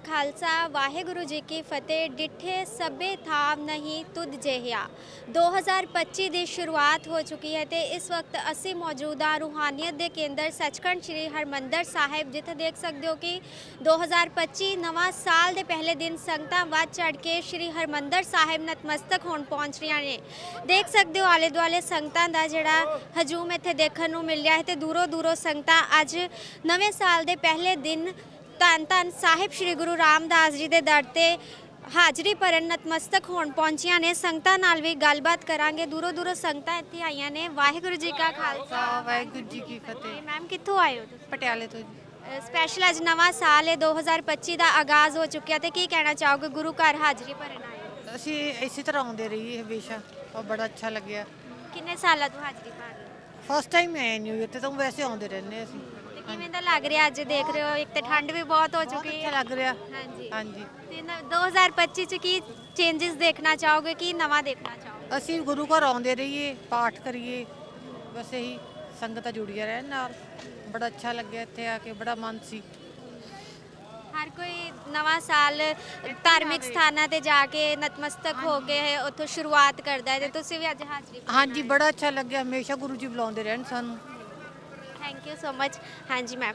ਖਾਲਸਾ, ਵਾਹਿਗੁਰੂ ਜੀ ਕੀ ਫਤਿਹ। ਡਿੱਠੇ ਸਭੇ ਥਾਵ ਨਹੀਂ ਤੁਧ ਜਿਹਾ 2025 ਦੀ ਸ਼ੁਰੂਆਤ ਹੋ ਚੁੱਕੀ ਹੈ ਤੇ ਇਸ ਵਕਤ ਅਸੀਂ ਮੌਜੂਦ ਹਾਂ ਰੂਹਾਨੀਅਤ ਦੇ ਕੇਂਦਰ ਸੱਚਖੰਡ ਸ੍ਰੀ ਹਰਮੰਦਰ ਸਾਹਿਬ, ਜਿੱਥੇ ਦੇਖ ਸਕਦੇ ਹੋ ਕਿ 2025 ਨਵਾਂ ਸਾਲ ਦੇ ਪਹਿਲੇ ਦਿਨ ਸੰਗਤਾਂ ਵੱਧ ਚੜ ਕੇ ਸ੍ਰੀ ਹਰਮੰਦਰ ਸਾਹਿਬ ਨਤਮਸਤਕ ਹੋਣ ਪਹੁੰਚ ਰਹੀਆਂ ਨੇ। ਦੇਖ ਸਕਦੇ ਹੋ ਆਲੇ ਦੁਆਲੇ ਸੰਗਤਾਂ ਦਾ ਜਿਹੜਾ ਹਜੂਮ ਇੱਥੇ ਦੇਖਣ ਨੂੰ ਮਿਲ ਰਿਹਾ ਹੈ ਤੇ ਦੂਰੋਂ ਦੂਰੋਂ ਸੰਗਤਾਂ ਅੱਜ ਨਵੇਂ ਸਾਲ ਦੇ ਪਹਿਲੇ ਦਿਨ ਧੰਨ ਧੰਨ ਸਾਹਿਬ ਸ੍ਰੀ ਗੁਰੂ ਰਾਮਦਾਸ ਜੀ ਦੇ ਦਰ ਤੇ ਹਾਜ਼ਰੀ ਭਰਨ ਨਤਮਸਤਕ ਹੋਣ ਪਹੁੰਚੀਆਂ ਨੇ। ਸੰਗਤਾਂ ਨਾਲ ਵੀ ਗੱਲਬਾਤ ਕਰਾਂਗੇ। ਦੂਰੋਂ ਦੂਰੋਂ ਸੰਗਤਾਂ ਇੱਥੇ ਆਈਆਂ ਨੇ। ਵਾਹਿਗੁਰੂ ਜੀ ਕਾ ਖਾਲਸਾ। ਵਾਹਿਗੁਰੂ ਜੀ ਕੀ ਫਤਿਹ। ਮੈਮ ਕਿੱਥੋਂ ਆਏ ਹੋ ਤੁਸੀਂ? ਪਟਿਆਲੇ ਤੋਂ ਜੀ। ਸਪੈਸ਼ਲ ਅੱਜ ਨਵਾਂ ਸਾਲ ਹੈ 2025 ਦਾ ਆਗਾਜ਼ ਹੋ ਚੁੱਕਿਆ ਤੇ ਕੀ ਕਹਿਣਾ ਚਾਹੋਗੇ? ਗੁਰੂ ਘਰ ਹਾਜ਼ਰੀ ਭਰਨ ਆਏ ਹੋ। ਅਸੀਂ ਇਸੇ ਤਰ੍ਹਾਂ ਆਉਂਦੇ ਰਹੀਏ ਹਮੇਸ਼ਾ। ਔਰ ਬੜਾ ਅੱਛਾ ਲੱਗਿਆ। ਕਿੰਨੇ ਸਾਲਾਂ ਤੋਂ ਹਾਜ਼ਰੀ ਭਰ ਰਹੇ ਹੋ? ਫਸਟ ਟਾਈਮ ਆਏ ਨਿਊ ਇਅਰ ਤੇ ਤਾਂ ਵੈਸੇ ਆਉਂਦੇ ਰਹਿੰਦੇ ਅਸੀਂ। ਕਿਵੇਂ ਦਾ ਲੱਗ ਰਿਹਾ ਅੱਜ ਦੇਖ ਰਹੇ ਹੋ? ਇੱਕ ਤੇ ਠੰਡ ਵੀ ਬਹੁਤ ਹੋ ਚੁੱਕੀ ਹੈ। ਲੱਗ ਰਿਹਾ। ਹਾਂਜੀ। ਹਾਂਜੀ। ਤੇ ਨ- 2025 ਚ ਕੀ ਚੇਂਜਸ ਦੇਖਣਾ ਚਾਹੋਗੇ? ਕੀ ਨਵਾਂ ਦੇਖਣਾ ਚਾਹੋਗੇ? ਅਸੀਂ ਗੁਰੂ ਘਰ ਆਉਂਦੇ ਰਹੀਏ ਪਾਠ ਕਰੀਏ। ਬਸ ਇਹੀ ਸੰਗਤਾਂ ਜੁੜੀਆਂ ਰਹਿਣ ਨਾਲ। ਬੜਾ ਅੱਛਾ ਲੱਗਿਆ ਇੱਥੇ ਆ ਕੇ ਬੜਾ ਮਨ ਸੀ। ਹਰ ਕੋਈ ਨਵਾਂ ਸਾਲ ਧਾਰਮਿਕ ਸਥਾਨਾਂ ਤੇ ਜਾ ਕੇ ਨਤਮਸਤਕ ਹੋ ਕੇ ਉੱਥੋਂ ਸ਼ੁਰੂਆਤ ਕਰਦਾ ਹੈ ਤੇ ਤੁਸੀਂ ਵੀ ਅੱਜ ਹਾਜ਼ਰੀ ਹਾਂਜੀ ਬੜਾ ਅੱਛਾ ਲੱਗਿਆ। ਹਮੇਸ਼ਾ ਗੁਰੂ ਜੀ ਬੁਲਾਉਂਦੇ ਰਹਿਣ ਸਾਨੂੰ। ਥੈਂਕ ਯੂ ਸੋ ਮਚ ਹਾਂਜੀ ਮੈਮ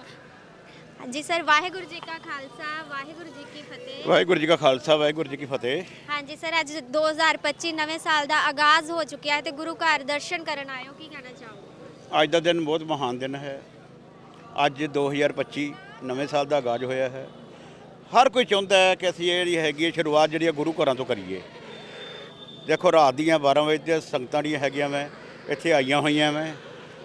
ਹਾਂਜੀ ਸਰ ਵਾਹਿਗੁਰੂ ਜੀ ਕਾ ਖਾਲਸਾ ਵਾਹਿਗੁਰੂ ਜੀ ਕੀ ਫਤਿਹ। ਵਾਹਿਗੁਰੂ ਜੀ ਕਾ ਖਾਲਸਾ ਵਾਹਿਗੁਰੂ ਜੀ ਕੀ ਫਤਿਹ। ਹਾਂਜੀ ਸਰ ਅੱਜ 2025 ਨਵੇਂ ਸਾਲ ਦਾ ਆਗਾਜ਼ ਹੋ ਚੁੱਕਿਆ ਹੈ ਤੇ ਗੁਰੂ ਘਰ ਦਰਸ਼ਨ ਕਰਨ ਆਏ ਹੋ ਕੀ ਕਹਿਣਾ ਚਾਹੋਗੇ? ਅੱਜ ਦਾ ਦਿਨ ਬਹੁਤ ਮਹਾਨ ਦਿਨ ਹੈ। ਅੱਜ 2025 ਨਵੇਂ ਸਾਲ ਦਾ ਆਗਾਜ਼ ਹੋਇਆ ਹੈ। ਹਰ ਕੋਈ ਚਾਹੁੰਦਾ ਹੈ ਕਿ ਅਸੀਂ ਇਹ ਜਿਹੜੀ ਹੈਗੀ ਹੈ ਸ਼ੁਰੂਆਤ ਜਿਹੜੀ ਹੈ ਗੁਰੂ ਘਰਾਂ ਤੋਂ ਕਰੀਏ। ਦੇਖੋ ਰਾਤ ਦੀਆਂ 12 ਵਜੇ ਤੇ ਸੰਗਤਾਂ ਜਿਹੜੀਆਂ ਹੈਗੀਆਂ ਮੈਂ ਇੱਥੇ ਆਈਆਂ ਹੋਈਆਂ ਮੈਂ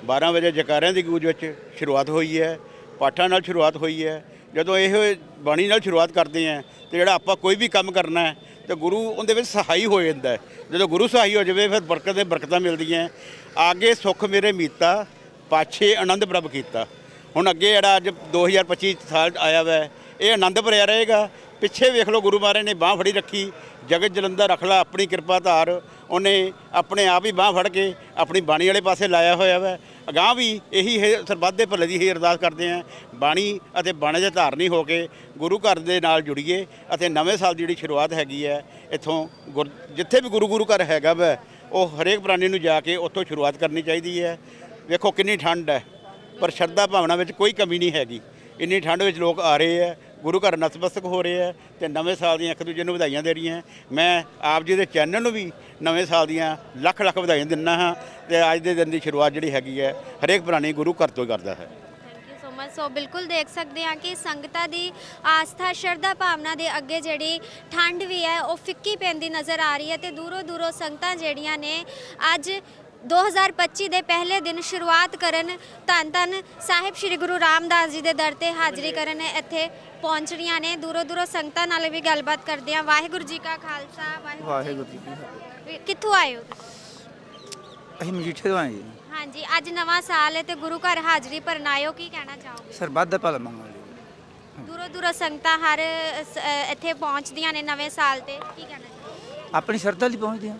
12 ਵਜੇ ਜਕਾਰਿਆਂ ਦੀ ਗੂੰਜ ਵਿੱਚ ਸ਼ੁਰੂਆਤ ਹੋਈ ਹੈ, ਪਾਠਾਂ ਨਾਲ ਸ਼ੁਰੂਆਤ ਹੋਈ ਹੈ। ਜਦੋਂ ਇਹੋ ਬਾਣੀ ਨਾਲ ਸ਼ੁਰੂਆਤ ਕਰਦੇ ਆ ਤੇ ਜਿਹੜਾ ਆਪਾਂ ਕੋਈ ਵੀ ਕੰਮ ਕਰਨਾ ਹੈ ਤੇ ਗੁਰੂ ਉਹਦੇ ਵਿੱਚ ਸਹਾਈ ਹੋ ਜਾਂਦਾ ਜਦੋਂ ਗੁਰੂ ਸਹਾਈ ਹੋ ਜਾਵੇ ਫਿਰ ਬਰਕਤ ਦੇ ਬਰਕਤਾਂ ਮਿਲਦੀਆਂ ਆਗੇ ਸੁੱਖ ਮੇਰੇ ਮੀਤਾ, ਪਾਛੇ ਆਨੰਦ ਪ੍ਰਭ ਕੀਤਾ। ਹੁਣ ਅੱਗੇ ਜਿਹੜਾ ਅੱਜ 2025 ਸਾਲ ਆਇਆ ਵੈ, ਇਹ ਆਨੰਦ ਭਰਿਆ ਰਹੇਗਾ। ਪਿੱਛੇ ਵੇਖ ਲਓ ਗੁਰੂ ਮਹਾਰਾਜ ਨੇ ਬਾਹ ਫੜੀ ਰੱਖੀ, ਜਗਤ ਜਲੰਧਰ ਰੱਖ ਲਾ, ਆਪਣੀ ਕਿਰਪਾ ਧਾਰ। ਉਹਨੇ ਆਪਣੇ ਆਪ ਹੀ ਬਾਹ ਫੜ ਕੇ ਆਪਣੀ ਬਾਣੀ ਵਾਲੇ ਪਾਸੇ ਲਾਇਆ ਹੋਇਆ ਵੈ। ਅਗਾਂਹ ਵੀ ਇਹੀ ਹੈ ਸਰਬੱਤ ਦੇ ਭਲੇ ਦੀ ਹੀ ਅਰਦਾਸ ਕਰਦੇ ਆਂ। ਬਾਣੀ ਅਤੇ ਬਾਣੇ ਦੇ ਧਾਰਨੀ ਹੋ ਕੇ ਗੁਰੂ ਘਰ ਦੇ ਨਾਲ ਜੁੜੀਏ ਅਤੇ ਨਵੇਂ ਸਾਲ ਦੀ ਜਿਹੜੀ ਸ਼ੁਰੂਆਤ ਹੈਗੀ ਹੈ ਇੱਥੋਂ ਗੁਰ- ਜਿੱਥੇ ਵੀ ਗੁਰੂ ਗੁਰੂ ਘਰ ਹੈਗਾ ਵੈ, ਉਹ ਹਰੇਕ ਪ੍ਰਾਣੀ ਨੂੰ ਜਾ ਕੇ ਉੱਥੋਂ ਸ਼ੁਰੂਆਤ ਕਰਨੀ ਚਾਹੀਦੀ ਹੈ ਵੇਖੋ ਕਿੰਨੀ ਠੰਡ ਹੈ, ਪਰ ਸ਼ਰਧਾ ਭਾਵਨਾ ਵਿੱਚ ਕੋਈ ਕਮੀ ਨਹੀਂ ਹੈਗੀ। ਇੰਨੀ ਠੰਡ ਵਿੱਚ ਲੋਕ ਆ ਰਹੇ ਹੈ ਗੁਰੂ ਘਰ ਨਤਮਸਤਕ ਹੋ ਰਹੇ ਹੈ ਤੇ ਨਵੇਂ ਸਾਲ ਦੀਆਂ ਇੱਕ ਦੂਜੇ ਨੂੰ ਵਧਾਈਆਂ ਦੇ ਰਹੀਆਂ ਮੈਂ ਆਪ ਜੀ ਦੇ ਚੈਨਲ ਨੂੰ ਵੀ ਨਵੇਂ ਸਾਲ ਦੀਆਂ ਲੱਖ ਲੱਖ ਵਧਾਈਆਂ ਦਿੰਦਾ ਹਾਂ ਤੇ ਅੱਜ ਦੇ ਦਿਨ ਦੀ ਸ਼ੁਰੂਆਤ ਜਿਹੜੀ ਹੈਗੀ ਹੈ, ਹਰੇਕ ਪ੍ਰਾਣੀ ਗੁਰੂ ਘਰ ਤੋਂ ਹੀ ਕਰਦਾ ਹੈ। Thank you so much so ਬਿਲਕੁਲ ਦੇਖ ਸਕਦੇ ਹਾਂ ਕਿ ਸੰਗਤਾਂ ਦੀ ਆਸਥਾ, ਸ਼ਰਧਾ ਭਾਵਨਾ ਦੇ ਅੱਗੇ ਜਿਹੜੀ ਠੰਡ ਵੀ ਹੈ, ਉਹ ਫਿੱਕੀ ਪੈਂਦੀ ਨਜ਼ਰ ਆ ਰਹੀ ਹੈ ਤੇ ਦੂਰੋਂ ਦੂਰੋਂ ਸੰਗਤਾਂ ਜਿਹੜੀਆਂ ਨੇ ਅੱਜ 2025 ਦੇ ਪਹਿਲੇ ਦਿਨ ਸ਼ੁਰੂਆਤ ਕਰਨ ਧੰਨ ਧੰਨ ਸਾਹਿਬ ਸ੍ਰੀ ਗੁਰੂ ਰਾਮਦਾਸ ਜੀ ਦੇ ਦਰ ਤੇ ਹਾਜ਼ਰੀ ਕਰਨ ਇੱਥੇ ਪਹੁੰਚ ਰਹੀਆਂ ਨੇ। ਦੂਰੋਂ ਦੂਰੋਂ ਸੰਗਤਾਂ ਨਾਲ ਵੀ ਗੱਲਬਾਤ ਕਰਦੇ ਹਾਂ। ਵਾਹਿਗੁਰੂ ਜੀ ਕਾ ਖਾਲਸਾ ਵਾਹਿਗੁਰੂ ਜੀ ਕੀ ਫਤਿਹ। ਜੀ ਕਿੱਥੋਂ ਆਏ ਹੋ? ਅਸੀਂ ਮਜੀਠੇ ਤੋਂ ਆਏ ਜੀ। ਹਾਂਜੀ ਅੱਜ ਨਵਾਂ ਸਾਲ ਹੈ ਤੇ ਗੁਰੂ ਘਰ ਹਾਜ਼ਰੀ ਭਰਨ ਕੀ ਕਹਿਣਾ ਚਾਹੋਗੇ? ਸਰਬੱਤ ਦਾ ਭਲਾ ਲਈ ਦੂਰੋਂ ਦੂਰੋਂ ਸੰਗਤਾਂ ਹਰ ਇੱਥੇ ਪਹੁੰਚਦੀਆਂ ਨੇ ਨਵੇਂ ਸਾਲ ਤੇ ਕੀ ਕਹਿਣਾ ਚਾਹੋਗੇ? ਆਪਣੀ ਸ਼ਰਧਾ ਲਈ ਪਹੁੰਚਦੇ ਆ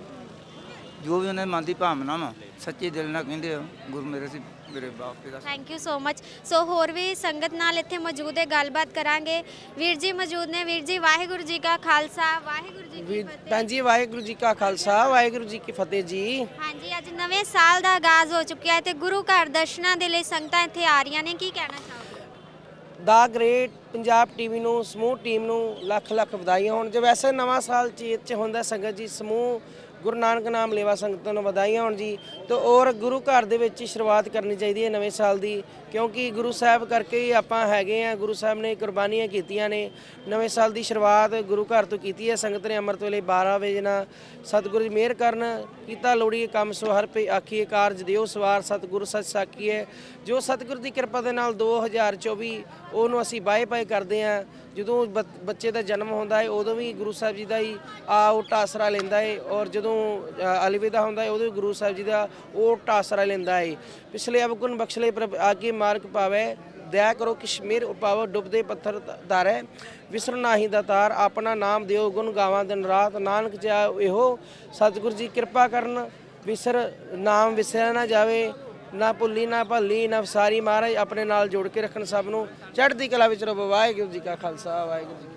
ਜੋ ਵੀ ਉਹਨਾਂ ਦੇ ਮਨ ਦੀ ਭਾਵਨਾ ਵਾ ਸੱਚੇ ਦਿਲ ਨਾਲ ਕਹਿੰਦੇ ਆ ਗੁਰੂ ਮੇਰੇ ਸੀ ਮੇਰੇ ਬਾਪ ਪਿਤਾ ਸੀ। Thank you so much so ਹੋਰ ਵੀ ਸੰਗਤ ਨਾਲ ਇੱਥੇ ਮੌਜੂਦ ਹੈ ਗੱਲਬਾਤ ਕਰਾਂਗੇ। ਵੀਰ ਜੀ ਮੌਜੂਦ ਨੇ। ਵੀਰ ਜੀ ਵਾਹਿਗੁਰੂ ਜੀ ਕਾ ਖਾਲਸਾ ਵਾਹਿਗੁਰੂ ਜੀ ਕੀ ਵੀ- ਫਤਿਹ। ਭੈਣ ਜੀ ਵਾਹਿਗੁਰੂ ਜੀ ਕਾ ਖਾਲਸਾ ਵਾਹਿਗੁਰੂ ਜੀ ਕੀ ਫਤਿਹ ਜੀ। ਹਾਂਜੀ ਅੱਜ ਨਵੇਂ ਸਾਲ ਦਾ ਆਗਾਜ਼ ਹੋ ਚੁੱਕਿਆ ਹੈ ਤੇ ਗੁਰੂ ਘਰ ਦਰਸ਼ਨਾਂ ਦੇ ਲਈ ਸੰਗਤਾਂ ਇੱਥੇ ਆ ਰਹੀਆਂ ਨੇ। ਕੀ ਕਹਿਣਾ ਚਾਹੋਗੇ? ਦਾ ਗ੍ਰੇਟ ਪੰਜਾਬ ਟੀਵੀ ਨੂੰ ਸਮੂਹ ਟੀਮ ਨੂੰ ਲੱਖ ਲੱਖ ਵਧਾਈਆਂ ਹੋਣ। ਜੇ ਵੈਸੇ ਨਵਾਂ ਸਾਲ ਚੇਤ ਚ ਹੁੰਦਾ ਸੰਗਤ ਜੀ ਸਮੂਹ ਗੁਰੂ ਨਾਨਕ ਨਾਮ ਲੇਵਾ ਸੰਗਤਾਂ ਨੂੰ ਵਧਾਈਆਂ ਹੋਣ ਜੀ, ਤੇ ਔਰ ਗੁਰੂ ਘਰ ਦੇ ਵਿੱਚ ਹੀ ਸ਼ੁਰੂਆਤ ਕਰਨੀ ਚਾਹੀਦੀ ਹੈ ਨਵੇਂ ਸਾਲ ਦੀ। ਕਿਉਂਕਿ ਗੁਰੂ ਸਾਹਿਬ ਕਰਕੇ ਹੀ ਆਪਾਂ ਹੈਗੇ ਆ ਗੁਰੂ ਸਾਹਿਬ ਨੇ ਕੁਰਬਾਨੀਆਂ ਕੀਤੀਆਂ ਨੇ। ਨਵੇਂ ਸਾਲ ਦੀ ਸ਼ੁਰੂਆਤ ਗੁਰੂ ਘਰ ਤੋਂ ਕੀਤੀ ਹੈ। ਸੰਗਤ ਨੇ ਅੰਮ੍ਰਿਤ ਵੇਲੇ 12 ਵਜੇ ਨਾਲ ਸਤਿਗੁਰੂ ਜੀ ਮਿਹਰ ਕਰਨ ਕੀਤਾ। ਲੋੜੀਏ ਕੰਮ ਸੋ ਹਰ ਪੇ ਆਖੀਏ ਕਾਰਜ ਦਿਓ ਸਵਾਰ ਸਤਿਗੁਰੂ ਸੱਚ ਸਾਖੀਏ ਜੋ ਸਤਿਗੁਰੂ ਦੀ ਕਿਰਪਾ ਦੇ ਨਾਲ 2024 ਉਹਨੂੰ ਅਸੀਂ ਬਾਏ ਬਾਏ ਕਰਦੇ ਆ। ਜਦੋਂ ਬੱਚ- ਬੱਚੇ ਦਾ ਜਨਮ ਹੁੰਦਾ ਹੈ ਉਦੋਂ ਵੀ ਗੁਰੂ ਸਾਹਿਬ ਜੀ ਦਾ ਹੀ ਆ ਉਹ ਟਾਸਰਾ ਲੈਂਦਾ ਹੈ ਔਰ ਜਦੋਂ ਅ, ਅਲਵਿਦਾ ਹੁੰਦਾ ਹੈ ਉਦੋਂ ਵੀ ਗੁਰੂ ਸਾਹਿਬ ਜੀ ਦਾ ਉਹ ਟਾਸਰਾ ਲੈਂਦਾ ਹੈ ਪਿਛਲੇ ਅਵਗੁਣ ਬਖਸ਼ਲੇ ਪ੍ਰਭ ਆਗੇ ਮਾਰਗ ਪਾਵੇ, ਦਇਆ ਕਰੋ ਕਸ਼ਮੀਰ ਉਪਾਵੋ ਡੁੱਬਦੇ ਪੱਥਰ ਧਾਰੈ, ਵਿਸਰ ਨਾਹੀ ਦਾਤਾਰ ਆਪਣਾ ਨਾਮ ਦਿਓ ਗੁਣ ਗਾਵਾਂ ਦਿਨ ਰਾਤ, ਨਾਨਕ ਜਾ ਇਹੋ, ਸਤਿਗੁਰੂ ਜੀ ਕਿਰਪਾ ਕਰਨ, ਵਿਸਰ, ਨਾਮ ਵਿਸਰਿਆ ਨਾ ਜਾਵੇ, ਨਾ ਭੁੱਲੀ, ਨਾ ਭੱਲੀ, ਨਾ ਸਾਰੀ ਮਹਾਰਾਜ ਆਪਣੇ ਨਾਲ ਜੋੜ ਕੇ ਰੱਖਣ ਸਭ ਨੂੰ, ਚੜ੍ਹਦੀ ਕਲਾ ਵਿੱਚ ਰੱਬ ਵਾਹਿਗੁਰੂ ਜੀ ਕਾ ਖਾਲਸਾ, ਵਾਹਿਗੁਰੂ ਜੀ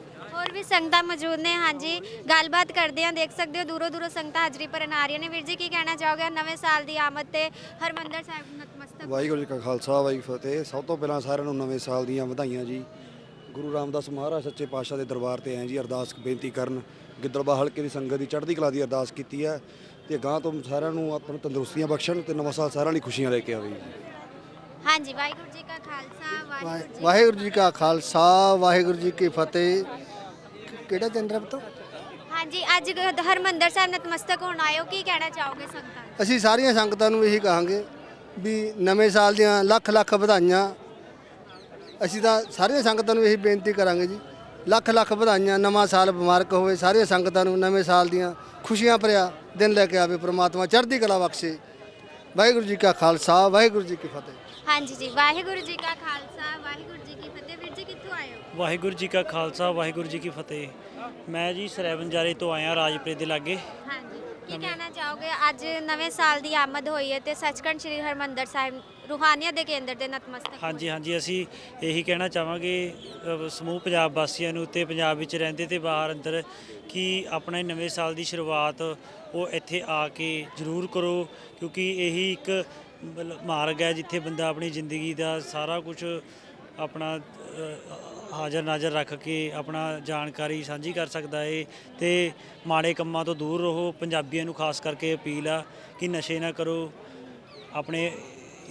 ਹੋਰ ਵੀ ਸੰਗਤਾਂ ਮੌਜੂਦ ਨੇ ਹਾਂਜੀ ਗੱਲਬਾਤ ਕਰਦੇ ਹਾਂ ਦੇਖ ਸਕਦੇ ਹੋ ਦੂਰੋਂ ਦੂਰੋਂ ਸੰਗਤਾਂ ਹਾਜ਼ਰੀ ਭਰਨ ਆ ਰਹੀਆਂ ਨੇ। ਵੀਰ ਜੀ ਕੀ ਕਹਿਣਾ ਚਾਹੋਗੇ? ਨਵੇਂ ਸਾਲ ਦੀ ਆਮਦ ਤੇ ਹਰਮੰਦਰ ਸਾਹਿਬ ਨਤਮਸਤਕ। ਵਾਹਿਗੁਰੂ ਜੀ ਕਾ ਖਾਲਸਾ ਵਾਹਿਗੁਰੂ ਜੀ ਕੀ ਫਤਿਹ। ਸਭ ਤੋਂ ਪਹਿਲਾਂ ਸਾਰਿਆਂ ਨੂੰ ਨਵੇਂ ਸਾਲ ਦੀਆਂ ਵਧਾਈਆਂ ਜੀ। ਗੁਰੂ ਰਾਮਦਾਸ ਮਹਾਰਾਜ ਸੱਚੇ ਪਾਤਸ਼ਾਹ ਦੇ ਦਰਬਾਰ ਤੇ ਆਏ ਜੀ ਅਰਦਾਸ ਬੇਨਤੀ ਕਰਨ। ਗਿੱਦੜਬਾ ਹਲਕੇ ਦੀ ਸੰਗਤ ਦੀ ਚੜ੍ਹਦੀ ਕਲਾ ਦੀ ਅਰਦਾਸ ਕੀਤੀ ਹੈ ਤੇ ਗਾਂ ਤੋਂ ਸਾਰਿਆਂ ਨੂੰ ਆਪਾਂ ਨੂੰ ਤੰਦਰੁਸਤੀਆਂ ਬਖਸ਼ਣ ਤੇ ਨਵਾਂ ਸਾਲ ਸਾਰਿਆਂ ਲਈ ਖੁਸ਼ੀਆਂ ਲੈ ਕੇ ਆਵੇ ਜੀ। ਹਾਂਜੀ ਵਾਹਿਗੁਰੂ ਜੀ ਕਾ ਖਾਲਸਾ ਵਾਹਿਗੁਰੂ ਜੀ ਵਾਹਿਗੁਰੂ ਜੀ ਕਾ ਖਾਲਸਾ ਵਾਹਿਗੁਰੂ ਜੀ ਕੀ ਫਤਿਹ। ਕਿਹੜਾ ਰੱਬ ਤੋਂ? ਹਾਂਜੀ ਅੱਜ ਗ- ਹਰਮੰਦਰ ਸਾਹਿਬ ਨਤਮਸਤਕ ਹੋਣ ਆਇਓ ਕੀ ਕਹਿਣਾ ਚਾਹੋਗੇ ਸੰਗਤਾਂ ਨੂੰ? ਅਸੀਂ ਸਾਰੀਆਂ ਸੰਗਤਾਂ ਨੂੰ ਇਹੀ ਕਹਾਂਗੇ ਵੀ ਨਵੇਂ ਸਾਲ ਦੀਆਂ ਲੱਖ ਲੱਖ ਵਧਾਈਆਂ। ਅਸੀਂ ਤਾਂ ਸਾਰੀਆਂ ਸੰਗਤਾਂ ਨੂੰ ਇਹੀ ਬੇਨਤੀ ਕਰਾਂਗੇ ਜੀ ਲੱਖ ਲੱਖ ਵਧਾਈਆਂ ਨਵਾਂ ਸਾਲ ਮੁਬਾਰਕ ਹੋਵੇ ਸਾਰੀਆਂ ਸੰਗਤਾਂ ਨੂੰ ਨਵੇਂ ਸਾਲ ਦੀਆਂ ਖੁਸ਼ੀਆਂ ਭਰਿਆ ਦਿਨ ਲੈ ਕੇ ਆਵੇ ਪ੍ਰਮਾਤਮਾ ਚੜ੍ਹਦੀ ਕਲਾ ਬਖਸ਼ੇ। ਵਾਹਿਗੁਰੂ ਜੀ ਕਾ ਖਾਲਸਾ ਵਾਹਿਗੁਰੂ ਜੀ ਕੀ ਫਤਿਹ। ਹਾਂਜੀ ਜੀ ਵਾਹਿਗੁਰੂ ਜੀ ਕਾ ਖਾਲਸਾ ਵਾਹਿਗੁਰੂ ਜੀ ਕੀ ਫਤਿਹ। ਵੀਰ ਜੀ ਕਿੱਥੋਂ ਆਏ ਹੋ? ਵਾਹਿਗੁਰੂ ਜੀ ਕਾ ਖਾਲਸਾ ਵਾਹਿਗੁਰੂ ਜੀ ਕੀ ਫਤਿਹ। ਮੈਂ ਜੀ ਸਰੈਵਨਜਾਰੇ ਤੋਂ ਆਇਆ ਰਾਜਪੁਰੇ ਦੇ ਲਾਗੇ। ਹਾਂਜੀ ਕੀ ਕਹਿਣਾ ਚਾਹੋਗੇ? ਅੱਜ ਨਵੇਂ ਸਾਲ ਦੀ ਆਮਦ ਹੋਈ ਹੈ ਤੇ ਸੱਚਖੰਡ ਸ੍ਰੀ ਹਰਮੰਦਰ ਸਾਹਿਬ ਰੂਹਾਨੀਅਤ ਦੇ ਕੇਂਦਰ ਦੇ ਨਤਮਸਤਕ ਹਾਂਜੀ ਹਾਂਜੀ ਅਸੀਂ ਇਹੀ ਕਹਿਣਾ ਚਾਹਾਂਗੇ ਅਹ, ਸਮੂਹ ਪੰਜਾਬ ਵਾਸੀਆਂ ਨੂੰ ਤੇ ਪੰਜਾਬ ਵਿੱਚ ਰਹਿੰਦੇ ਤੇ ਬਾਹਰ ਅੰਦਰ ਕਿ ਆਪਣੇ ਨਵੇਂ ਸਾਲ ਦੀ ਸ਼ੁਰੂਆਤ ਉਹ ਇੱਥੇ ਆ ਕੇ ਜ਼ਰੂਰ ਕਰੋ ਕਿਉਂਕਿ ਇਹੀ ਇੱਕ ਮਤਲਬ ਮਾਰਗ ਹੈ ਜਿੱਥੇ ਬੰਦਾ ਆਪਣੀ ਜ਼ਿੰਦਗੀ ਦਾ ਸਾਰਾ ਕੁਝ ਆਪਣਾ ਅਹ, ਹਾਜ਼ਰ ਨਾਜ਼ਰ ਰੱਖ ਕੇ ਆਪਣਾ ਜਾਣਕਾਰੀ ਸਾਂਝੀ ਕਰ ਸਕਦਾ ਏ ਤੇ ਮਾੜੇ ਕੰਮਾਂ ਤੋਂ ਦੂਰ ਰਹੋ। ਪੰਜਾਬੀਆਂ ਨੂੰ ਖਾਸ ਕਰਕੇ ਅਪੀਲ ਆ ਕਿ ਨਸ਼ੇ ਨਾ ਕਰੋ ਆਪਣੇ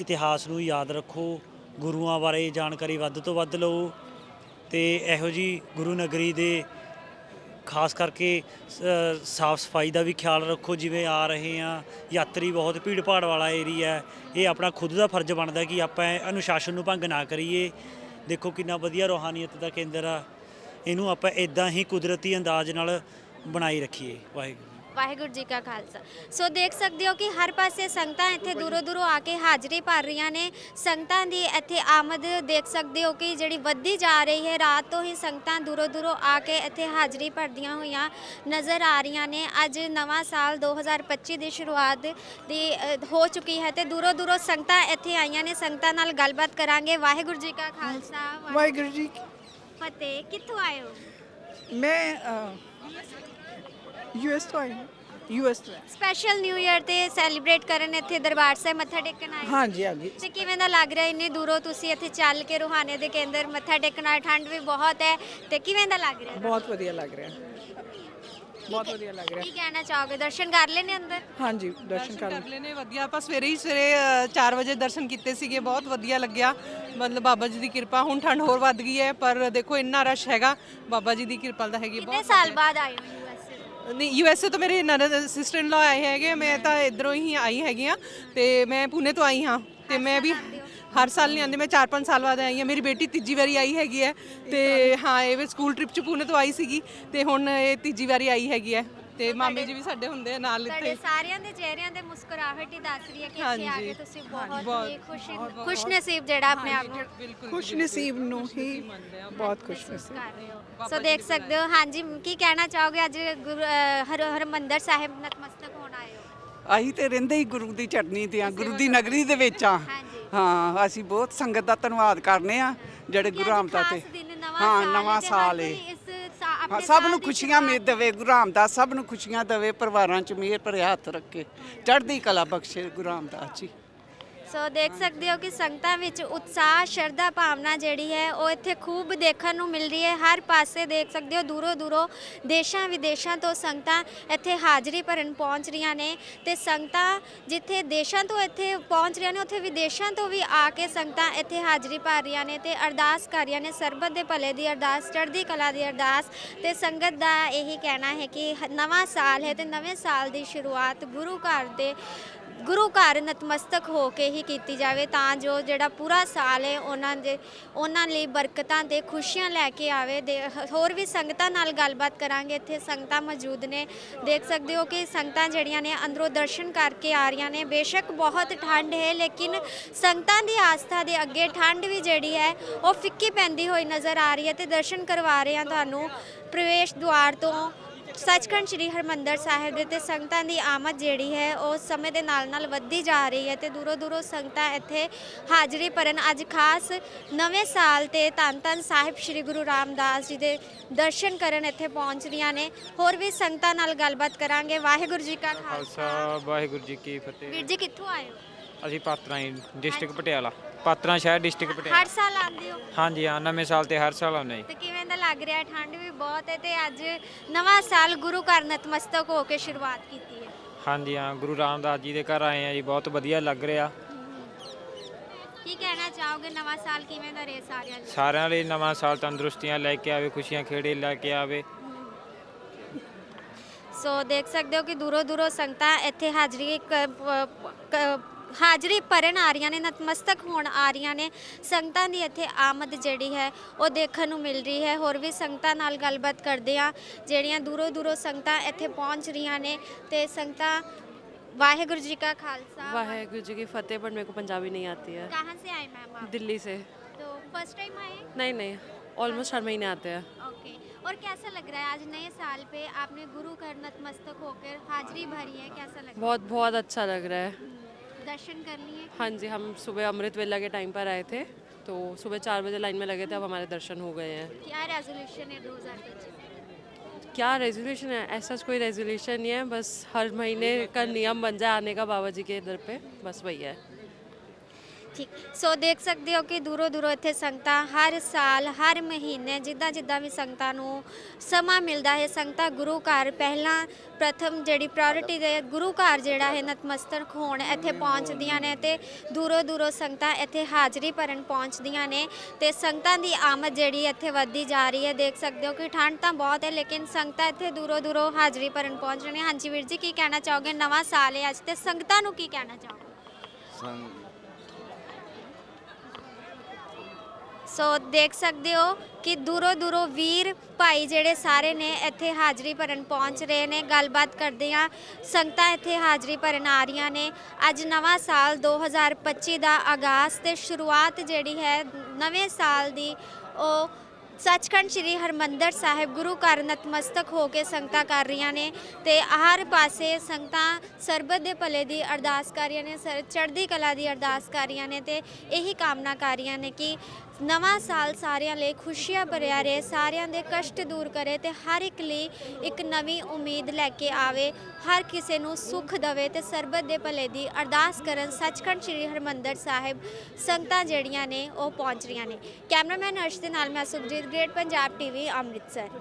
ਇਤਿਹਾਸ ਨੂੰ ਯਾਦ ਰੱਖੋ, ਗੁਰੂਆਂ ਬਾਰੇ ਜਾਣਕਾਰੀ ਵੱਧ ਤੋਂ ਵੱਧ ਲਓ ਤੇ ਇਹੋ ਜੀ ਗੁਰੂ ਨਗਰੀ ਦੇ ਖਾਸ ਕਰਕੇ ਸਾਫ਼ ਸਫ਼ਾਈ ਦਾ ਵੀ ਖਿਆਲ ਰੱਖੋ, ਜਿਵੇਂ ਆ ਰਹੇ ਆ ਯਾਤਰੀ ਬਹੁਤ ਭੀੜ ਭਾੜ ਵਾਲਾ ਏਰੀਆ ਹੈ, ਇਹ ਆਪਣਾ ਖੁਦ ਦਾ ਫਰਜ਼ ਬਣਦਾ ਕਿ ਆਪਾਂ ਅਨੁਸ਼ਾਸਨ ਨੂੰ ਭੰਗ ਨਾ ਕਰੀਏ। ਦੇਖੋ ਕਿੰਨਾ ਵਧੀਆ ਰੋਹਾਨੀਅਤ ਦਾ ਕੇਂਦਰ ਆ, ਇਹਨੂੰ ਆਪਾਂ ਇਦਾਂ ਹੀ ਕੁਦਰਤੀ ਅੰਦਾਜ਼ ਨਾਲ ਬਣਾਈ ਰੱਖੀਏ, ਵਾਹਿਗੁਰੂ। ਵਾਹਿਗੁਰੂ ਜੀ ਕਾ ਖਾਲਸਾ। ਸੋ ਦੇਖ ਸਕਦੇ ਹੋ ਕਿ ਹਰ ਪਾਸੇ ਸੰਗਤਾਂ ਇੱਥੇ ਦੂਰੋਂ ਦੂਰੋਂ ਆ ਕੇ ਹਾਜ਼ਰੀ ਭਰ ਰਹੀਆਂ ਨੇ। ਸੰਗਤਾਂ ਦੀ ਇੱਥੇ ਆਮਦ ਦੇਖ ਸਕਦੇ ਹੋ ਕਿ ਜਿਹੜੀ ਵੱਧਦੀ ਜਾ ਰਹੀ ਹੈ। ਰਾਤ ਤੋਂ ਹੀ ਸੰਗਤਾਂ ਦੂਰੋਂ ਦੂਰੋਂ ਆ ਕੇ ਇੱਥੇ ਹਾਜ਼ਰੀ ਭਰਦੀਆਂ ਹੋਈਆਂ ਨਜ਼ਰ ਆ ਰਹੀਆਂ ਨੇ। ਅੱਜ ਨਵਾਂ ਸਾਲ 2025 ਦੀ ਸ਼ੁਰੂਆਤ ਦੀ ਅ, ਹੋ ਚੁੱਕੀ ਹੈ ਤੇ ਦੂਰੋਂ ਦੂਰੋਂ ਸੰਗਤਾਂ ਇੱਥੇ ਆਈਆਂ ਨੇ। ਸੰਗਤਾਂ ਨਾਲ ਗੱਲਬਾਤ ਕਰਾਂਗੇ। ਵਾਹਿਗੁਰੂ ਜੀ ਕਾ ਖਾਲਸਾ ਵਾਹਿਗੁਰੂ ਜੀ ਫਤਿਹ। ਕਿੱਥੋਂ ਆਏ ਹੋ? ਮੈਂ ਯੂਐਸ ਤੋਂ ਆਈ ਯੂਐਸ ਤੋਂ ਸਪੈਸ਼ਲ ਨਿਊ ਇਅਰ ਤੇ ਸੈਲੀਬ੍ਰੇਟ ਕਰਨ ਇੱਥੇ ਦਰਬਾਰ ਸਾਹਿਬ ਮੱਥਾ ਟੇਕਣ ਆਏ? ਹਾਂਜੀ ਹਾਂਜੀ। ਤੇ ਕਿਵੇਂ ਦਾ ਲੱਗ ਰਿਹਾ? ਇੰਨੀ ਦੂਰੋਂ ਤੁਸੀਂ ਇੱਥੇ ਚੱਲ ਕੇ ਰੂਹਾਨੇ ਦੇ ਕੇਂਦਰ ਮੱਥਾ ਟੇਕਣ ਆਏ। ਠੰਡ ਵੀ ਬਹੁਤ ਹੈ। ਤੇ ਕਿਵੇਂ ਦਾ ਲੱਗ ਰਿਹਾ? ਬਹੁਤ ਵਧੀਆ ਲੱਗ ਰਿਹਾ। ਬਹੁਤ ਵਧੀਆ ਲੱਗ ਰਿਹਾ। ਕੀ ਕਹਿਣਾ ਚਾਹੋਗੇ? ਦਰਸ਼ਨ ਕਰ ਨੇ ਅੰਦਰ? ਹਾਂਜੀ ਦਰਸ਼ਨ ਕਰ ਕਰ ਲੈਨੇ ਵਧੀਆ। ਆਪਾਂ ਸਵੇਰੇ ਹੀ ਸਵੇਰੇ 4 ਵਜੇ ਦਰਸ਼ਨ ਕੀਤੇ ਸੀਗੇ ਬਹੁਤ ਵਧੀਆ ਲੱਗਿਆ। ਮਤਲਬ ਬਾਬਾ ਜੀ ਦੀ ਕਿਰਪਾ ਹੁਣ ਠੰਡ ਹੋਰ ਵੱਧ ਗਈ ਹੈ ਪਰ ਦੇਖੋ ਇੰਨਾ ਰਸ਼ ਹੈਗਾ ਬਾਬਾ ਜੀ ਦੀ ਕਿਰਪਾ ਦਾ ਹੈਗੀ ਕਿੰਨੇ ਸਾਲ ਬਾਅਦ ਆਏ ਹੋ ਯੂਐਸਏ ਨਹੀਂ ਯੂਐਸਏ ਤੋਂ ਮੇਰੇ ਨਨਦ ਸਿਸਟਰ ਇਨ ਲਾ ਆਏ ਹੈਗੇ ਮੈਂ ਤਾਂ ਇਧਰੋਂ ਹੀ ਆਈ ਹੈਗੀ ਆ ਤੇ ਮੈਂ ਪੁਨੇ ਤੋਂ ਆਈ ਹਾਂ ਤੇ ਮੈਂ ਵੀ ਹਰ ਸਾਲ ਨਹੀਂ ਆਉਂਦੀ ਮੈਂ 4-5 ਸਾਲ ਬਾਅਦ ਆਈ ਹਾਂ ਮੇਰੀ ਬੇਟੀ ਤੀਜੀ ਵਾਰੀ ਆਈ ਹੈਗੀ ਹੈ ਤੇ ਹਾਂ ਇਹ ਵੀ ਸਕੂਲ ਟ੍ਰਿਪ ਚ ਪੁਨੇ ਤੋਂ ਆਈ ਸੀਗੀ ਤੇ ਹੁਣ ਇਹ ਤੀਜੀ ਵਾਰੀ ਆਈ ਹੈਗੀ ਹੈ ਤੇ ਮਾਮੇ ਜੀ ਵੀ ਸਾਡੇ ਹੁੰਦੇ ਆ ਨਾਲ ਤੁਹਾਡੇ ਇੱਥੇ। ਸਾਰਿਆਂ ਦੇ ਚਿਹਰਿਆਂ ਤੇ ਮੁਸਕਰਾਹਟ ਹੀ ਦੱਸ ਰਹੀ ਹੈ ਕਿ ਇੱਥੇ ਆ ਕੇ ਹਾਂਜੀ। ਤੁਸੀਂ ਬਹੁਤ ਹੀ ਖੁਸ਼ੀ ਖੁਸ਼ ਨਸੀਬ ਜਿਹੜਾ ਆਪਣੇ ਆਪ ਨੂੰ ਬਿਲਕੁਲ ਖੁਸ਼ ਨਸੀਬ ਨੂੰ ਹੀ ਬਹੁਤ ਖੁਸ਼ ਨਸੀਬ। ਕਰ ਰਹੇ ਹੋ। ਸੋ ਦੇਖ ਸਕਦੇ ਹੋ। ਹਾਂਜੀ ਕੀ ਕਹਿਣਾ ਚਾਹੋਗੇ? ਅੱਜ ਗੁਰੂ ਅ, ਹਰ ਹਰਮੰਦਰ ਸਾਹਿਬ ਨਤਮਸਤਕ ਹੋਣ ਆਏ ਹੋ। ਅਸੀਂ ਤੇ ਰਹਿੰਦੇ ਹੀ ਗੁਰੂ ਦੀ ਚੜਨੀ ਤੇ ਆ ਗੁਰੂ ਦੀ ਨਗਰੀ ਦੇ ਵਿੱਚ ਆ ਹਾਂਜੀ। ਹਾਂ ਅਸੀਂ ਬਹੁਤ ਸੰਗਤ ਦਾ ਧੰਨਵਾਦ ਕਰਨੇ ਆ ਜਿਹੜੇ ਗੁਰੂ ਰਾਮਦਾਸ ਤੇ ਹਾਂ ਨਵਾਂ ਸਾਲ ਏ। ਹਾਂ, ਸਭ ਨੂੰ ਖੁਸ਼ੀਆਂ ਮੇਰ ਦੇਵੇ ਗੁਰੂ ਰਾਮਦਾਸ ਸਭ ਨੂੰ ਖੁਸ਼ੀਆਂ ਦੇਵੇ ਪਰਿਵਾਰਾਂ ਚ ਮਿਹਰ ਭਰਿਆ ਹੱਥ ਰੱਖੇ। ਚੜ੍ਹਦੀ ਕਲਾ ਬਖਸ਼ੇ ਗੁਰੂ ਰਾਮਦਾਸ ਜੀ। ਸੋ ਦੇਖ ਸਕਦੇ ਹੋ ਕਿ ਸੰਗਤਾਂ ਵਿੱਚ ਉਤਸ਼ਾਹ, ਸ਼ਰਧਾ ਭਾਵਨਾ ਜਿਹੜੀ ਹੈ, ਉਹ ਇੱਥੇ ਖੂਬ ਦੇਖਣ ਨੂੰ ਮਿਲ ਰਹੀ ਹੈ। ਹਰ ਪਾਸੇ ਦੇਖ ਸਕਦੇ ਹੋ, ਦੂਰੋਂ ਦੂਰੋਂ ਦੇਸ਼ਾਂ ਵਿਦੇਸ਼ਾਂ ਤੋਂ ਸੰਗਤਾਂ ਇੱਥੇ ਹਾਜ਼ਰੀ ਭਰਨ ਪਹੁੰਚ ਰਹੀਆਂ ਨੇ ਤੇ ਸੰਗਤਾਂ ਜਿੱਥੇ ਦੇਸ਼ਾਂ ਤੋਂ ਇੱਥੇ ਪਹੁੰਚ ਰਹੀਆਂ ਨੇ, ਉੱਥੇ ਵਿਦੇਸ਼ਾਂ ਤੋਂ ਵੀ ਆ ਕੇ ਸੰਗਤਾਂ ਇੱਥੇ ਹਾਜ਼ਰੀ ਭਰ ਰਹੀਆਂ ਨੇ ਤੇ ਅਰਦਾਸ ਕਰ ਰਹੀਆਂ ਨੇ। ਸਰਬਤ ਦੇ ਭਲੇ ਦੀ ਅਰਦਾਸ, ਚੜ੍ਹਦੀ ਕਲਾ ਦੀ ਅਰਦਾਸ ਤੇ ਸੰਗਤ ਦਾ ਇਹੀ ਕਹਿਣਾ ਹੈ ਕਿ ਨਵਾਂ ਸਾਲ ਹੈ ਤੇ ਨਵੇਂ ਸਾਲ ਦੀ ਸ਼ੁਰੂਆਤ ਗੁਰੂ ਘਰ ਦੇ ਗੁਰੂ ਘਰ ਨਤਮਸਤਕ ਹੋ ਕੇ ਹੀ ਕੀਤੀ ਜਾਵੇ ਤਾਂ ਜੋ ਜਿਹੜਾ ਪੂਰਾ ਸਾਲ ਹੈ ਉਹਨਾਂ ਦੇ ਉਹਨਾਂ ਲਈ ਬਰਕਤਾਂ ਤੇ ਖੁਸ਼ੀਆਂ ਲੈ ਕੇ ਆਵੇ ਦੇ ਹੋਰ ਵੀ ਸੰਗਤਾਂ ਨਾਲ ਗੱਲਬਾਤ ਕਰਾਂਗੇ। ਇੱਥੇ ਸੰਗਤਾਂ ਮੌਜੂਦ ਨੇ। ਦੇਖ ਸਕਦੇ ਹੋ ਕਿ ਸੰਗਤਾਂ ਜਿਹੜੀਆਂ ਨੇ ਅੰਦਰੋਂ ਦਰਸ਼ਨ ਕਰਕੇ ਆ ਰਹੀਆਂ ਨੇ। ਬੇਸ਼ੱਕ ਬਹੁਤ ਠੰਡ ਹੈ, ਲੇਕਿਨ ਸੰਗਤਾਂ ਦੀ ਆਸਥਾ ਦੇ ਅੱਗੇ ਠੰਡ ਵੀ ਜਿਹੜੀ ਹੈ, ਉਹ ਫਿੱਕੀ ਪੈਂਦੀ ਹੋਈ ਨਜ਼ਰ ਆ ਰਹੀ ਹੈ ਤੇ ਦਰਸ਼ਨ ਕਰਵਾ ਰਹੇ ਹਾਂ ਤੁਹਾਨੂੰ। ਪ੍ਰਵੇਸ਼ ਦੁਆਰ ਤੋਂ ਸੱਚਖੰਡ ਸ੍ਰੀ ਹਰਮੰਦਰ ਸਾਹਿਬ ਦੇ ਤੇ ਸੰਗਤਾਂ ਦੀ ਆਮਦ ਜਿਹੜੀ ਹੈ ਉਹ ਸਮੇਂ ਦੇ ਨਾਲ ਨਾਲ ਵੱਧਦੀ ਜਾ ਰਹੀ ਹੈ ਤੇ ਦੂਰੋਂ ਦੂਰੋਂ ਸੰਗਤਾਂ ਇੱਥੇ ਹਾਜ਼ਰੀ ਭਰਨ। ਅੱਜ ਖਾਸ ਨਵੇਂ ਸਾਲ ਤੇ ਧੰਨ ਧੰਨ ਸਾਹਿਬ ਸ੍ਰੀ ਗੁਰੂ ਰਾਮਦਾਸ ਜੀ ਦੇ ਦਰਸ਼ਨ ਕਰਨ ਇੱਥੇ ਪਹੁੰਚ ਰਹੀਆਂ ਨੇ। ਹੋਰ ਵੀ ਸੰਗਤਾਂ ਨਾਲ ਗੱਲਬਾਤ ਕਰਾਂਗੇ। ਵਾਹਿਗੁਰੂ ਜੀ ਕਾ ਖਾਲਸਾ ਵਾਹਿਗੁਰੂ ਜੀ ਕੀ ਵੀਰ ਫਤਿਹ। ਜੀ ਕਿੱਥੋਂ ਆਏ ਹੋ? ਅਸੀਂ ਪਾਤਰਾਂ ਡਿਸਟ੍ਰਿਕਟ ਪਟਿਆਲਾ। ਪਾਤਰਾਂ ਸ਼ਹਿਰ ਡਿਸਟ੍ਰਿਕਟ ਪਟਿਆਲਾ। ਹਰ ਸਾਲ ਆਉਂਦੇ ਹੋ? ਹਾਂਜੀ ਹਾਂ ਨਵੇਂ ਸਾਲ ਤੇ ਹਰ ਸਾਲ ਆਉਂਦੇ ਜੀ। ਤੇ ਕਿਵੇਂ ਦਾ ਲੱਗ ਰਿਹਾ? ਠੰਡ ਵੀ ਬਹੁਤ ਹੈ ਤੇ ਅੱਜ ਨਵਾਂ ਸਾਲ ਗੁਰੂ ਘਰ ਨਤਮਸਤਕ ਹੋ ਕੇ ਸ਼ੁਰੂਆਤ ਕੀਤੀ ਹੈ। ਹਾਂਜੀ ਹਾਂ ਗੁਰੂ ਰਾਮਦਾਸ ਜੀ ਦੇ ਘਰ ਆਏ ਆ ਜੀ ਬਹੁਤ ਵਧੀਆ ਲੱਗ ਰਿਹਾ। ਕੀ ਕਹਿਣਾ ਚਾਹੋਗੇ? ਨਵਾਂ ਸਾਲ ਕਿਵੇਂ ਦਾ ਰਹੇ ਸਾਰਿਆਂ ਲਈ ਸਾਰਿਆਂ ਲਈ ਨਵਾਂ ਸਾਲ ਤੰਦਰੁਸਤੀਆਂ ਲੈ ਕੇ ਆਵੇ ਖੁਸ਼ੀਆਂ ਖੇੜੇ ਲੈ ਕੇ ਆਵੇ। ਸੋ ਦੇਖ ਸਕਦੇ ਹੋ ਕਿ ਦੂਰੋਂ ਦੂਰੋਂ ਸੰਗਤਾਂ ਇੱਥੇ ਹਾਜ਼ਰੀ ਕ- ਪ- ਕ- ਹਾਜ਼ਰੀ ਭਰਨ ਆ ਰਹੀਆਂ ਨੇ ਨਤਮਸਤਕ ਹੋਣ ਆ ਰਹੀਆਂ ਨੇ ਸੰਗਤਾਂ ਦੀ ਇੱਥੇ ਆਮਦ ਜਿਹੜੀ ਹੈ ਉਹ ਦੇਖਣ ਨੂੰ ਮਿਲ ਰਹੀ ਹੈ ਹੋਰ ਵੀ ਸੰਗਤਾਂ ਨਾਲ ਗੱਲਬਾਤ ਕਰਦੇ ਆ ਜਿਹੜੀਆਂ ਦੂਰੋਂ ਦੂਰੋਂ ਸੰਗਤਾਂ ਇੱਥੇ ਪਹੁੰਚ ਰਹੀਆਂ ਨੇ ਤੇ ਸੰਗਤਾਂ ਵਾਹਿਗੁਰੂ ਜੀ ਕਾ ਖਾਲਸਾ वाहेगुरु जी की फतेह पर मेरे को पंजाबी नहीं आती है कहाँ से आए मैम आप दिल्ली से तो फर्स्ट टाइम आए नहीं नहीं ऑलमोस्ट हर महीने आते हैं ओके और कैसा लग रहा है आज नए साल पे आपने गुरु घर नतमस्तक होकर हाजिरी भरी है कैसा लग रहा बहुत बहुत अच्छा लग रहा है है दर्शन कर लिए? हाँ जी हम सुबह अमृत वेला के टाइम पर आए थे तो सुबह चार बजे लाइन में लगे थे अब हमारे दर्शन हो गए हैं। क्या रेजोल्यूशन है 2025 क्या रेजोल्यूशन है? ऐसा कोई रेजोल्यूशन नहीं है बस हर महीने का नियम बन जाए आने का बाबा जी के इधर पे बस वही है। ਠੀਕ। ਸੋ ਦੇਖ ਸਕਦੇ ਹੋ ਕਿ ਦੂਰੋਂ ਦੂਰੋਂ ਇੱਥੇ ਸੰਗਤਾਂ ਹਰ ਸਾਲ, ਹਰ ਮਹੀਨੇ ਜਿੱਦਾਂ ਜਿੱਦਾਂ ਵੀ ਸੰਗਤਾਂ ਨੂੰ ਸਮਾਂ ਮਿਲਦਾ ਹੈ, ਸੰਗਤਾਂ ਗੁਰੂ ਘਰ ਪਹਿਲਾਂ ਪ੍ਰਥਮ ਜਿਹੜੀ ਪ੍ਰਾਇੋਰਟੀ ਦੇ ਗੁਰੂ ਘਰ ਜਿਹੜਾ ਹੈ, ਨਤਮਸਤਕ ਹੋਣ ਇੱਥੇ ਪਹੁੰਚਦੀਆਂ ਨੇ ਤੇ ਦੂਰੋਂ ਦੂਰੋਂ ਸੰਗਤਾਂ ਇੱਥੇ ਹਾਜ਼ਰੀ ਭਰਨ ਪਹੁੰਚਦੀਆਂ ਨੇ ਤੇ ਸੰਗਤਾਂ ਦੀ ਆਮਦ ਜਿਹੜੀ ਇੱਥੇ ਵੱਧਦੀ ਜਾ ਰਹੀ ਹੈ। ਦੇਖ ਸਕਦੇ ਹੋ ਕਿ ਠੰਡ ਤਾਂ ਬਹੁਤ ਹੈ, ਲੇਕਿਨ ਸੰਗਤਾਂ ਇੱਥੇ ਦੂਰੋਂ ਦੂਰੋਂ ਹਾਜ਼ਰੀ ਭਰਨ ਪਹੁੰਚ ਰਹੇ ਨੇ। ਹਾਂਜੀ ਵੀਰ ਜੀ, ਕੀ ਕਹਿਣਾ ਚਾਹੋਗੇ? ਨਵਾਂ ਸਾਲ ਹੈ ਅੱਜ ਤੇ ਸੰਗਤਾਂ ਨੂੰ ਕੀ ਕਹਿਣਾ ਚਾਹੋਗੇ? ਸੋ ਦੇਖ ਸਕਦੇ ਹੋ ਕਿ ਦੂਰੋਂ ਦੂਰੋਂ ਵੀਰ ਭਾਈ ਜਿਹੜੇ ਸਾਰੇ ਨੇ ਇੱਥੇ ਹਾਜ਼ਰੀ ਭਰਨ ਪਹੁੰਚ ਰਹੇ ਨੇ। ਗੱਲਬਾਤ ਕਰਦੇ ਆ ਸੰਗਤਾਂ ਇੱਥੇ ਹਾਜ਼ਰੀ ਭਰਨ ਆ ਰਹੀਆਂ ਨੇ। ਅੱਜ ਨਵਾਂ ਸਾਲ 2025 ਦਾ ਆਗਾਜ਼ ਤੇ ਸ਼ੁਰੂਆਤ ਜਿਹੜੀ ਹੈ ਨਵੇਂ ਸਾਲ ਦੀ, ਉਹ ਸੱਚਖੰਡ ਸ੍ਰੀ ਹਰਮੰਦਰ ਸਾਹਿਬ ਗੁਰੂ ਘਰ ਨਤਮਸਤਕ ਹੋ ਕੇ ਸੰਗਤਾਂ ਕਰ ਰਹੀਆਂ ਨੇ ਤੇ ਹਰ ਪਾਸੇ ਸੰਗਤਾਂ ਸਰਬਤ ਦੇ ਭਲੇ ਦੀ ਅਰਦਾਸ ਕਰ ਰਹੀਆਂ ਨੇ, ਸਰ ਚੜ੍ਹਦੀ ਕਲਾ ਦੀ ਅਰਦਾਸ ਕਰ ਰਹੀਆਂ ਨੇ ਤੇ ਇਹੀ ਕਾਮਨਾ ਕਰ ਰਹੀਆਂ ਨੇ ਕਿ ਨਵਾਂ ਸਾਲ ਸਾਰਿਆਂ ਲਈ ਖੁਸ਼ੀਆਂ ਭਰਿਆ ਰਹੇ, ਸਾਰਿਆਂ ਦੇ ਕਸ਼ਟ ਦੂਰ ਕਰੇ ਤੇ ਹਰ ਇੱਕ ਲਈ ਇੱਕ ਨਵੀਂ ਉਮੀਦ ਲੈ ਕੇ ਆਵੇ, ਹਰ ਕਿਸੇ ਨੂੰ ਸੁੱਖ ਦਵੇ ਤੇ ਸਰਬਤ ਦੇ ਭਲੇ ਦੀ ਅਰਦਾਸ ਕਰਨ ਸੱਚਖੰਡ ਸ੍ਰੀ ਹਰਮੰਦਰ ਸਾਹਿਬ ਸੰਗਤਾਂ ਜਿਹੜੀਆਂ ਨੇ ਉਹ ਪਹੁੰਚ ਰਹੀਆਂ ਨੇ। ਕੈਮਰਾਮੈਨ ਅਰਸ਼ ਦੇ ਨਾਲ ਮੈਂ ਸੁਖਜੀਤ ਗ੍ਰੇਟ, ਪੰਜਾਬ ਟੀਵੀ, ਅੰਮ੍ਰਿਤਸਰ।